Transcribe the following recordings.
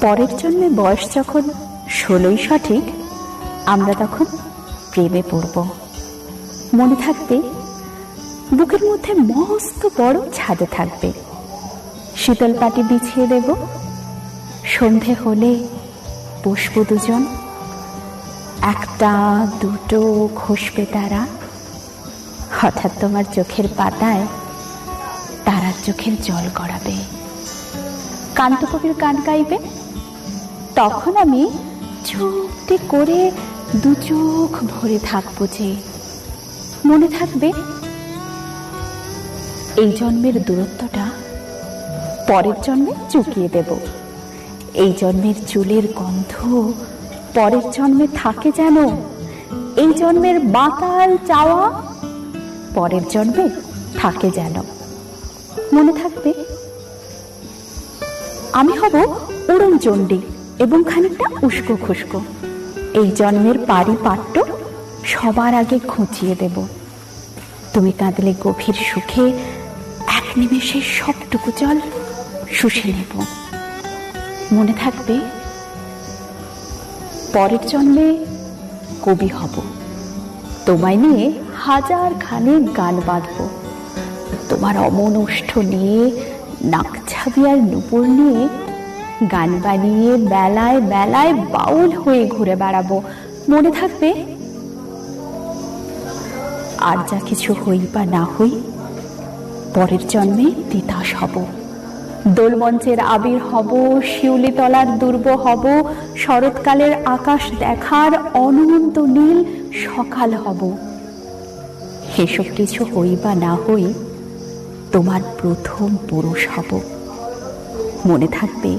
পরের জন্মে বয়স যখন ষোলোই সঠিক, আমরা তখন প্রেমে পড়ব। মনে থাকবে, বুকের মধ্যে মস্ত বড় ছাদে থাকবে। শীতল পাটি বিছিয়ে দেব। সন্ধে হলে বসবো দুজন। একটা, দুটো খসবে তারা। হঠাৎ তোমার চোখের পাতায় তারার চোখের জল গড়াবে। কান্তকবির গান গাইবে। তখন আমি চুপটি করে দু চোখ ভরে থাকব যে। মনে থাকবে এই জন্মের দূরত্বটা পরের জন্মে চুকিয়ে দেব। এই জন্মের চুলের গন্ধ পরের জন্মে থাকে যেন। এই জন্মের বাতাল চাওয়া পরের জন্মে থাকে যেন। মনে থাকবে আমি হব উড়ন চণ্ডী এবং খানিকটা উস্কো খুস্কো। এই জন্মের পারি পাট্য সবার আগে খুঁচিয়ে দেব। তুমি কাঁদলে গভীর সুখে, এক নিমেষে সবটুকু জল শুষে নেব। মনে থাকবে, পরের জন্মে কবি হব। তোমায় নিয়ে হাজার খানে গান বাঁধব তোমার অমনষ্ঠ নিয়ে নাকছাবি আর নুপুর নিয়ে গান বানিয়ে বেলায় বেলায় বাউল হয়ে ঘুরে বেড়াবো। মনে থাকবে? আর যা কিছু হই বা না হই, পরের জন্মে তিতাস হব। দোলমঞ্চের আবির হব শিউলি তলার দুর্ব হব, শরৎকালের আকাশ দেখার অনন্ত নীল সকাল হব। এসব কিছু হই বা না হই, তোমার প্রথম পুরুষ হব। মনে থাকবে?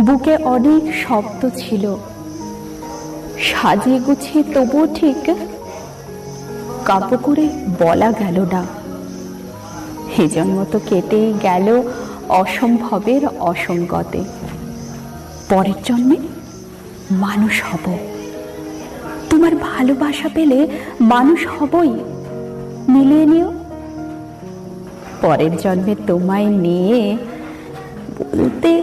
বুকে অনেক শব্দ ছিল। সাজিয়ে গুছিয়ে তবুও ঠিক কাব্য করে বলা গেল না। হে জন্ম তো কেটেই গেল অসম্ভবের অসঙ্গতে। পরের জন্মে মানুষ হব। তোমার ভালোবাসা পেলে মানুষ হবই। মিলিয়ে নিও। পরের জন্মে তোমায় নিয়ে বলতে